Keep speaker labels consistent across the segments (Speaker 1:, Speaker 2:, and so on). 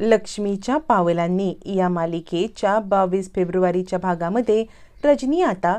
Speaker 1: लक्ष्मीच्या पावलांनी या मालिकेच्या बावीस फेब्रुवारीच्या भागामध्ये रजनी आता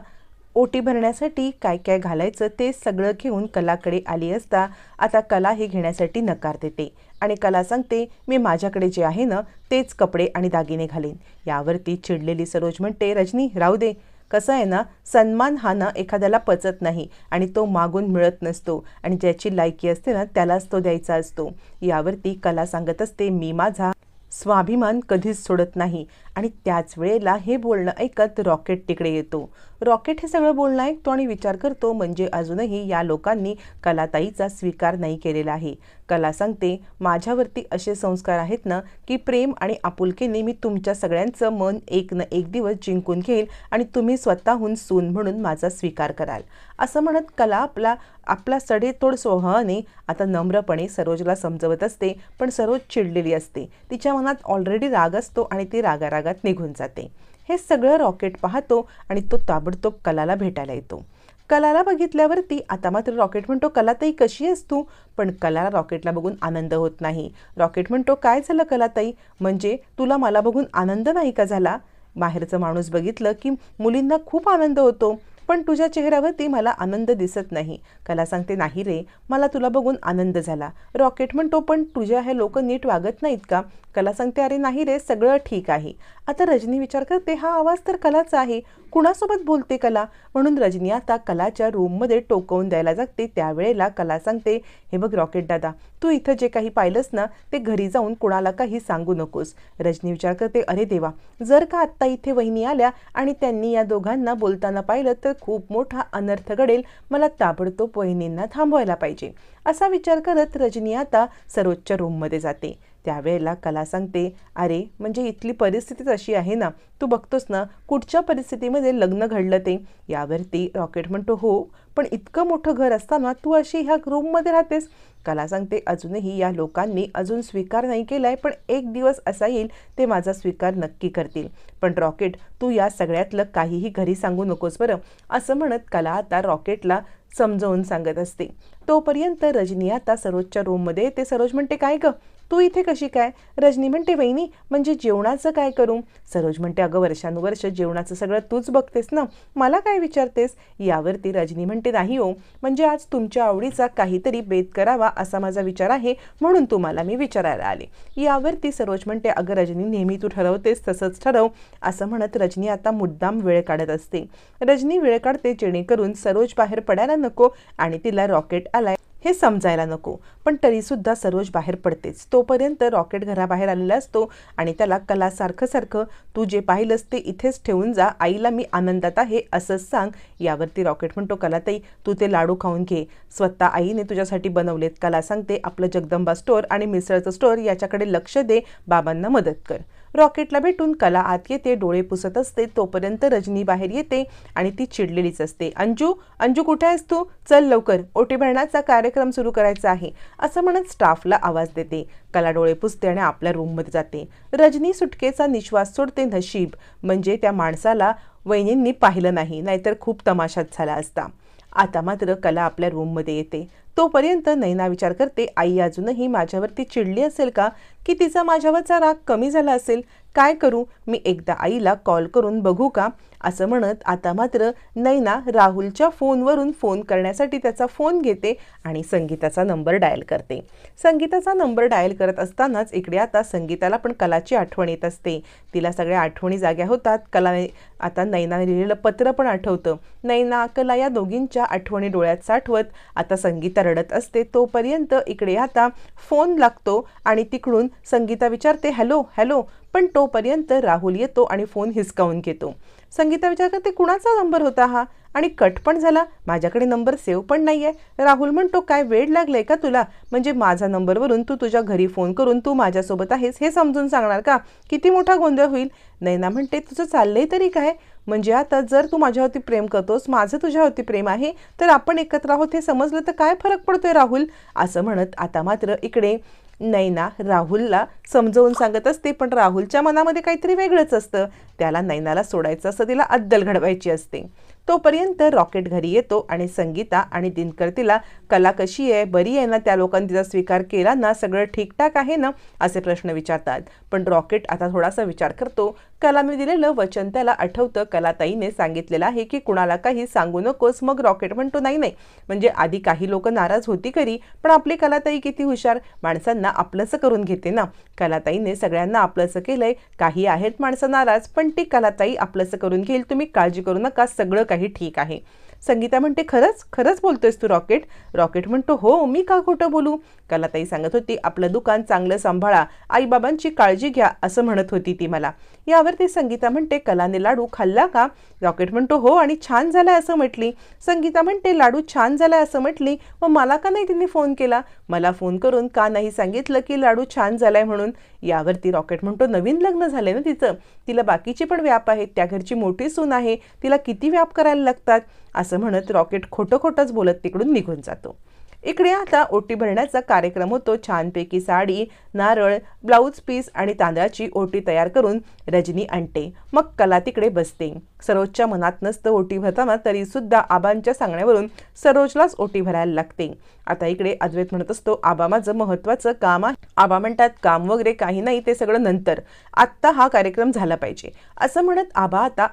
Speaker 1: ओटी भरण्यासाठी काय काय घालायचं ते सगळं घेऊन कलाकडे आली असता आता कला हे घेण्यासाठी नकार देते. आणि कला सांगते मी माझ्याकडे जे आहे ना तेच कपडे आणि दागिने घालेन. यावरती चिडलेली सरोज म्हणते रजनी राहू दे. कसं आहे ना सन्मान हा ना एखाद्याला पचत नाही आणि तो मागून मिळत नसतो आणि ज्याची लायकी असते ना त्यालाच तो द्यायचा असतो. यावरती कला सांगत असते मी माझा स्वाभिमान कधीच सोडत नाही आणि त्याच वेळेला हे बोलणं ऐकत रॉकेट तिकडे येतो. रॉकेट हे सगळं बोलणं ऐकतो आणि विचार करतो म्हणजे अजूनही या लोकांनी कलाताईचा स्वीकार नाही केलेला आहे. कला सांगते माझ्यावरती असे संस्कार आहेत ना की प्रेम आणि आपुलकीने मी तुमच्या सगळ्यांचं मन एक न एक दिवस जिंकून घेईल आणि तुम्ही स्वतःहून सून म्हणून माझा स्वीकार कराल. असं म्हणत कला आपला आपला सडेतोड स्वभावाने आता नम्रपणे सरोजला समजवत असते पण सरोज चिडलेली असते. तिच्या मनात ऑलरेडी राग असतो आणि ती रागारागात निघून जाते. हे सगळं रॉकेट पाहतो आणि तो ताबडतोब कलाला भेटायला येतो. कलाला बघितल्यावरती आता मात्र रॉकेट म्हणतो कलाताई कशी आहेस तू? पण कलाला रॉकेटला बघून आनंद होत नाही. रॉकेट म्हणतो काय झालं कलाताई? म्हणजे तुला मला बघून आनंद नाही का झाला? बाहेरचं माणूस बघितलं की मुलींना खूप आनंद होतो. पण तुझ्या चेहऱ्यावरती मला आनंद दिसत नाही. कला सांगते नाही रे मला तुला बघून आनंद झाला. रॉकेट म्हणतो पण तुझ्या हे लोक नीट वागत नाहीत का? कला सांगते अरे नाही रे सगळं ठीक आहे. आता रजनी विचार करते हा आवाज तर कलाचा आहे. कुणासोबत बोलते कला? म्हणून रजनी आता कलाच्या रूममध्ये टोकवून द्यायला जाते त्यावेळेला कला सांगते हे बघ रॉकेट दादा तू इथं जे काही पाहिलंस ना ते घरी जाऊन कुणाला काही सांगू नकोस. रजनी विचार करते अरे देवा जर का आत्ता इथे वहिनी आल्या आणि त्यांनी या दोघांना बोलताना पाहिलं तर खूप मोठा अनर्थ घडेल. मला ताबडतोब वहिनींना थांबवायला पाहिजे. असा विचार करत रजनी आता सरोजच्या रूममध्ये जाते. त्यावेळेला कला सांगते अरे म्हणजे इथली परिस्थितीच अशी आहे ना तू बघतोस ना कुठच्या परिस्थितीमध्ये लग्न घडलं ते? यावरती रॉकेट म्हणतो हो पण इतकं मोठं घर असताना तू अशी ह्या रूममध्ये राहतेस. कला सांगते अजूनही या लोकांनी अजून स्वीकार नाही केलाय पण एक दिवस असा येईल ते माझा स्वीकार नक्की करतील. पण रॉकेट तू या सगळ्यातलं काहीही घरी सांगू नकोस बरं असं म्हणत कला आता रॉकेटला समजावून सांगत असते. तोपर्यंत रजनी आता सरोजच्या रूममध्ये ते सरोज म्हणते काय गं तू इथे कशी काय? रजनी म्हणते वहिनी म्हणजे जेवणाचं काय करू? सरोज म्हणते अगं वर्षानुवर्ष जेवणाचं सगळं तूच बघतेस ना? मला काय विचारतेस? यावरती रजनी म्हणते नाही हो म्हणजे आज तुमच्या आवडीचा काहीतरी बेत करावा असा माझा विचार आहे म्हणून तुम्हाला मी विचारायला आले. यावरती सरोज म्हणते अगं रजनी नेहमी तू ठरवतेस तसंच ठरव असं म्हणत रजनी आता मुद्दाम वेळ काढत असते. रजनी वेळ काढते जेणेकरून सरोज बाहेर पडायला नको आणि तिला रॉकेट आलाय. हे समजायला नको. पण तरीसुद्धा सरोज बाहेर पडतेच. तोपर्यंत रॉकेट घराबाहेर आलेला असतो आणि त्याला कला सारखं सारखं तू जे पाहिलंस ते इथेच ठेवून जा. आईला मी आनंदात आहे असंच सांग. यावरती रॉकेट म्हणतो कलाताई तू ते लाडू खाऊन घे. स्वतः आईने तुझ्यासाठी बनवलेत कला. सांगते आपलं जगदंबा स्टोअर आणि मिसळचं स्टोअर याच्याकडे लक्ष दे. बाबांना मदत कर. रॉकेटला भेटून कला आत येते डोळे पुसत असते तोपर्यंत रजनी बाहेर येते आणि ती चिडलेलीच असते. अंजू अंजू कुठे आहेस तू? चल लवकर ओटी भरण्याचा कार्यक्रम सुरू करायचा आहे असं म्हणत स्टाफला आवाज देते. कला डोळे पुसते आणि आपल्या रूममध्ये जाते. रजनी सुटकेचा निश्वास सोडते नशीब म्हणजे त्या माणसाला वहिनींनी पाहिलं नाही नाहीतर खूप तमाशात झाला असता. आता मात्र कला आपल्या रूममध्ये येते. तोपर्यंत नैना विचार करते आई अजूनही माझ्यावरती चिडली असेल का? की तिचा माझ्यावरचा राग कमी झाला असेल? काय करू? मी एकदा आईला कॉल करून बघू का? असं म्हणत आता मात्र नैना राहुलच्या फोनवरून फोन करण्यासाठी त्याचा फोन घेते आणि संगीताचा नंबर डायल करते. संगीताचा नंबर डायल करत असतानाच इकडे आता संगीताला पण कलाची आठवण येत असते. तिला सगळ्या आठवणी जाग्या होतात. कला आता नैनाने लिहिलेलं पत्र पण आठवतं. नैना कला या दोघींच्या आठवणी डोळ्यात साठवत आता संगीता रडत असते तोपर्यंत इकडे आता फोन लागतो आणि तिकडून संगीता विचारते हॅलो हॅलो. पण तोपर्यंत राहुल येतो आणि फोन हिसकावून घेतो. संगीता विचार करते कुणाचा नंबर होता हा? आणि कट पण झाला माझ्याकडे नंबर सेव्ह पण नाही आहे राहुल म्हणतो काय वेळ लागलाय का तुला? म्हणजे माझा नंबरवरून तू तुझ्या घरी फोन करून तू माझ्यासोबत आहेस हे समजून सांगणार का? किती मोठा गोंधळ होईल? नैना म्हणते तुझं चाललंय तरी काय? म्हणजे आता जर तू माझ्यावरती प्रेम करतोस माझं तुझ्यावरती प्रेम आहे तर आपण एकत्र आहोत हे समजलं तर काय फरक पडतोय राहुल? असं म्हणत आता मात्र इकडे नैना राहुलला समजवून सांगत असते पण राहुलच्या मनामध्ये काहीतरी वेगळंच असतं. त्याला नैनाला सोडायचं असं तिला अद्दल घडवायची असते. तोपर्यंत रॉकेट घरी येतो आणि संगीता आणि दिनकर तिला कला कशी आहे? बरी आहे ना? त्या लोकांनी तिचा स्वीकार केला ना? सगळं ठीकठाक आहे ना? असे प्रश्न विचारतात. पण रॉकेट आता थोडासा विचार करतो. कलाने दिलेलं वचन त्याला आठवतं कलाताईने सांगितलेलं आहे की कुणाला काही सांगू नकोस मग रॉकेट म्हणतो नाही नाही. म्हणजे आधी काही लोक नाराज होती खरी पण आपली कलाताई किती हुशार माणसांना आपलंसं करून घेते ना. कलाताईने सगळ्यांना आपलंसं केलंय काही आहेत माणसं नाराज पण ती कलाताई आपलंसं करून घेईल तुम्ही काळजी करू नका सगळं काही ठीक आहे. संगीता म्हणते खरंच खरंच बोलतोयस तू रॉकेट. रॉकेट म्हणतो हो मी का खोटं बोलू? कलाताई सांगत होती आपलं दुकान चांगलं सांभाळा आईबाबांची काळजी घ्या असं म्हणत होती ती मला. यावरती संगीता म्हणते कलाने लाडू खाल्ला का? रॉकेट म्हणतो हो आणि छान झालाय असं म्हटली. संगीता म्हणते लाडू छान झालाय असं म्हटली. मग मला का नाही तिने फोन केला? मला फोन करून का नाही सांगितलं की लाडू छान झालाय म्हणून? यावरती रॉकेट म्हणतो नवीन लग्न झालंय ना तिचं. तिला बाकीचे पण व्याप आहेत. त्या घरची मोठी सून आहे. तिला किती व्याप करायला लागतात? असं म्हणत रॉकेट खोटं खोटंच बोलत तिकडून निघून जातो. इकडे आता ओटी भरण्याचा कार्यक्रम होतो. छानपैकी साडी नारळ ब्लाऊज पीस आणि तांदळाची ओटी तयार करून रजनी आणते. मग कला तिकडे बसते. सरोजच्या मनात नसतं ओटी भरताना तरी सुद्धा आबांच्या सांगण्यावरून सरोजलाच ओटी भरायला लागते. आता इकडे अद्वैत म्हणत असतो आबा माझं महत्वाचं काम आहे. आबा म्हणतात काम वगैरे काही नाही ते सगळं नंतर. आत्ता हा कार्यक्रम झाला पाहिजे. असं म्हणत आबा आता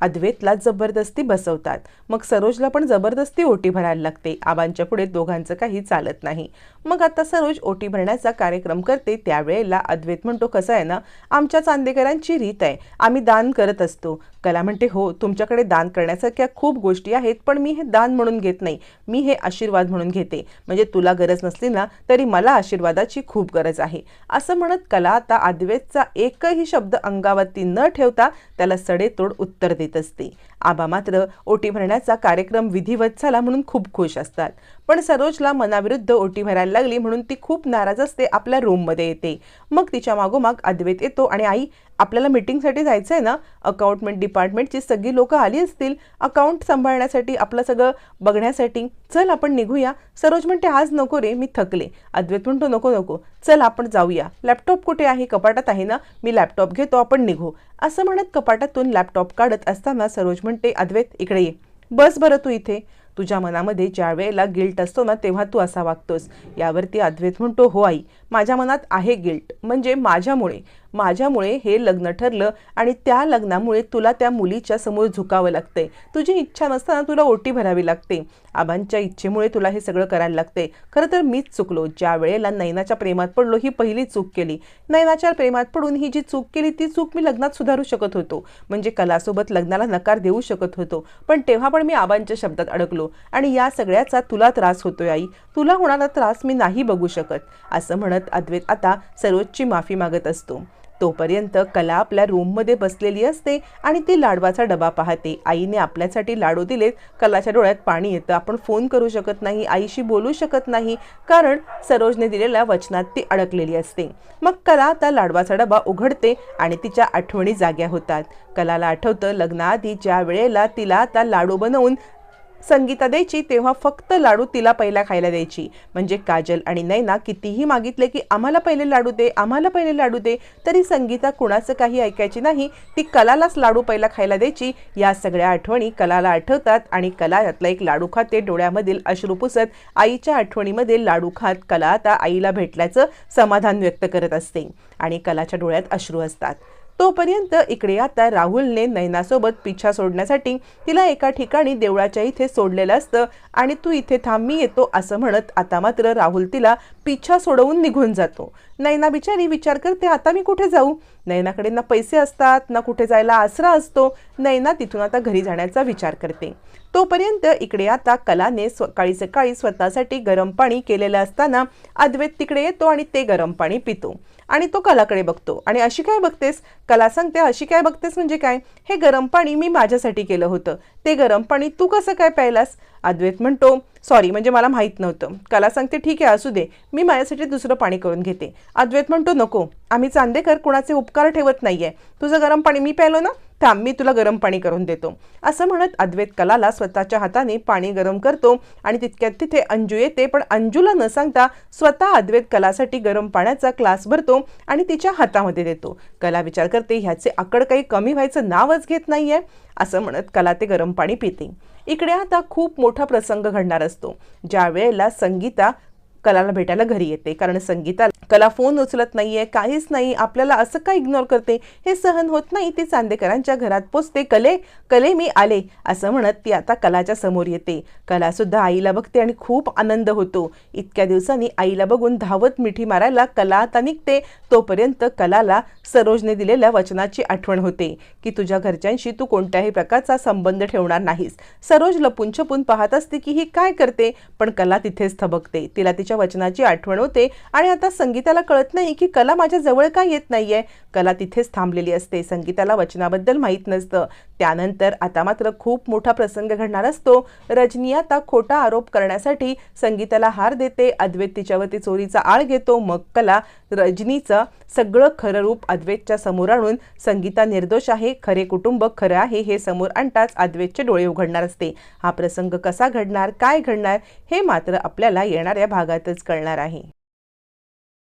Speaker 1: अद्वैतला जबरदस्ती बसवतात. मग सरोजला पण जबरदस्ती ओटी भरायला लागते. आबांच्या पुढे दोघांचं काही चालत नाही. मग आता सरोज ओटी भरण्याचा कार्यक्रम करते. त्यावेळेला अद्वैत म्हणतो कसं आहे ना आमच्या चांदेकरांची रीत आहे. आम्ही दान करत असतो. कला म्हणते हो तुमच्याकडे दान करण्यासारख्या खूप गोष्टी आहेत पण मी हे दान म्हणून घेत नाही. मी हे आशीर्वाद म्हणून घेते. म्हणजे तुला गरज नसली ना तरी मला आशीर्वादाची खूप गरज आहे. असं म्हणत कला आता अद्वेतचा एकही शब्द अंगावरती न ठेवता त्याला सडेतोड उत्तर देत असते. आबा मात्र ओटी भरण्याचा कार्यक्रम विधिवत झाला म्हणून खूप खुश असतात. पण सरोजला मनाविरुद्ध ओटी भरायला लागली म्हणून ती खूप नाराज असते आपल्या रूममध्ये येते. मग तिच्या मागोमाग अद्वैत येतो आणि आई आपल्याला मिटिंगसाठी जायचं आहे ना अकाउंटमेंट डिपार्टमेंटची सगळी लोकं आली असतील अकाउंट सांभाळण्यासाठी आपलं सगळं बघण्यासाठी चल आपण निघूया. सरोज म्हणते आज नको रे मी थकले. अद्वैत म्हणतो नको नको. चल आपण जाऊया. लॅपटॉप कुठे आहे? कपाटात आहे ना? मी लॅपटॉप घेतो आपण निघू. असं म्हणत कपाटातून लॅपटॉप काढत असताना सरोज म्हणते अद्वैत इकडे ये. बस बरं तू इथे. तुझ्या मनामध्ये ज्या वेळेला गिल्ट असतो ना तेव्हा तू असा वागतोस. यावरती अद्वैत म्हणतो हो आई. माझ्या मनात आहे गिल्ट म्हणजे माझ्यामुळे. माझ्यामुळे हे लग्न ठरलं आणि त्या लग्नामुळे तुला त्या मुलीच्या समोर झुकावं लागतंय. तुझी इच्छा नसताना तुला ओटी भरावी लागते. आबांच्या इच्छेमुळे तुला हे सगळं करायला लागते खरं तर मीच चुकलो. ज्या वेळेला नैनाच्या प्रेमात पडलो ही पहिली चूक केली. नैनाच्या प्रेमात पडून ही जी चूक केली ती चूक मी लग्नात सुधारू शकत होतो. म्हणजे कलासोबत लग्नाला नकार देऊ शकत होतो. पण तेव्हा पण मी आबांच्या शब्दात अडकलो. आणि या सगळ्याचा तुला त्रास होतोय आई. तुला होणारा त्रास मी नाही बघू शकत. असं म्हणत अद्वैत आता सरोजची माफी मागत असतो. तोपर्यंत कला आपल्या रूममध्ये बसलेली असते आणि ती लाडवाचा डबा पाहते. आईने आपल्यासाठी लाडू दिलेत. कलाच्या डोळ्यात पाणी येतं. आपण फोन करू शकत नाही आईशी बोलू शकत नाही. कारण सरोजने दिलेल्या वचनात ती अडकलेली असते. मग कला आता लाडवाचा डबा उघडते आणि तिच्या आठवणी जाग्या होतात. कलाला आठवतं लग्नाआधी ज्या वेळेला तिला आता लाडू बनवून संगीता द्यायची तेव्हा फक्त लाडू तिला पहिला खायला द्यायची. म्हणजे काजल आणि नैना कितीही मागितले की आम्हाला पहिले लाडू दे आम्हाला पहिले लाडू दे तरी संगीता कुणाचं काही ऐकायची नाही. ती कलालाच लाडू पहिला खायला द्यायची. या सगळ्या आठवणी कलाला आठवतात आणि कला यातला एक लाडू खाते डोळ्यामधील अश्रू पुसत आईच्या आठवणीमध्ये लाडू खात कला आता आईला भेटल्याचं समाधान व्यक्त करत असते आणि कलाच्या डोळ्यात अश्रू असतात. तोपर्यंत इकडे आता राहुलने नैनासोबत पिछा सोडण्यासाठी तिला एका ठिकाणी देवळाच्या इथे सोडलेलं असतं आणि तू इथे थांब मी येतो असं म्हणत आता मात्र राहुल तिला पिछा सोडवून निघून जातो. नैना बिचारी विचार करते आता मी कुठे जाऊ? नैनाकडे ना पैसे असतात ना कुठे जायला आसरा असतो. नैना तिथून आता घरी जाण्याचा विचार करते. तोपर्यंत इकडे आता कलाने सकाळी सकाळी स्वतःसाठी गरम पाणी केलेलं असताना अद्वैत तिकडे येतो आणि ते गरम पाणी पितो. आणि तो कलाकडे बघतो. आणि अशी काय बघतेस? कला सांगते अशी काय बघतेस म्हणजे काय? हे गरम पाणी मी माझ्यासाठी केलं होतं. ते गरम पाणी तू कसं काय प्यायलास? अद्वैत म्हणतो सॉरी म्हणजे मला माहीत नव्हतं. कला सांगते ठीक आहे असू दे. मी माझ्यासाठी दुसरं पाणी करून घेते. अद्वैत म्हणतो नको. आम्ही चांदेकर कुणाचे उपकार ठेवत नाहीये. तुझं गरम पाणी मी प्यायलो ना? थांब मी तुला गरम पाणी करून देतो. असं म्हणत अद्वैत कलाला स्वतःच्या हाताने पाणी गरम करतो आणि तितक्यात तिथे अंजू येते. पण अंजूला न सांगता स्वतः अद्वैत कलासाठी गरम पाण्याचा ग्लास भरतो आणि तिच्या हातामध्ये देतो. कला विचार करते ह्याचे आकड काही कमी व्हायचं नावच घेत नाहीये? असं म्हणत कला ते गरम पाणी पिते. इकडे आता खूप मोठा प्रसंग घडणार असतो. ज्या वेळेला संगीता कलाला भेटायला घरी येते. कारण संगीता कला फोन उचलत नाहीये काहीच नाही आपल्याला असं का इग्नोर करते? हे सहन होत नाही ती चांदेकरांच्या घरात पोचते. कले कले मी आले असं म्हणत ती आता कलाच्या समोर येते. कला सुद्धा आईला बघते आणि खूप आनंद होतो. इतक्या दिवसांनी आईला बघून धावत मिठी मारायला कला आता निघते. तोपर्यंत कलाला सरोजने दिलेल्या वचनाची आठवण होते की तुझ्या घरच्यांशी तू कोणत्याही प्रकारचा संबंध ठेवणार नाहीस. सरोज लपून छपून पाहत असते की ही काय करते? पण कला तिथेच थबकते. तिला तिच्या वचनाची आठवण होते आणि आता संगीताला कळत नाही की कला माझ्या जवळ का येत नाहीये. कला तिथेच थांबलेली असते. संगीताला वचनाबद्दल माहीत नसतं. त्यानंतर आता मात्र खूप मोठा प्रसंग घडणार असतो. रजनी आता खोटा आरोप करण्यासाठी संगीताला हार देते. अद्वैत तिच्यावरती चोरीचा आळ घेतो. मग कला रजनीचं सगळं खरं रूप अद्वैतच्या समोर आणून संगीता निर्दोष आहे. खरे कुटुंब खरं आहे हे समोर आणताच अद्वैतचे डोळे उघडणार असते. हा प्रसंग कसा घडणार? काय घडणार? हे मात्र आपल्याला येणाऱ्या भागात भागातच कळणार आहे.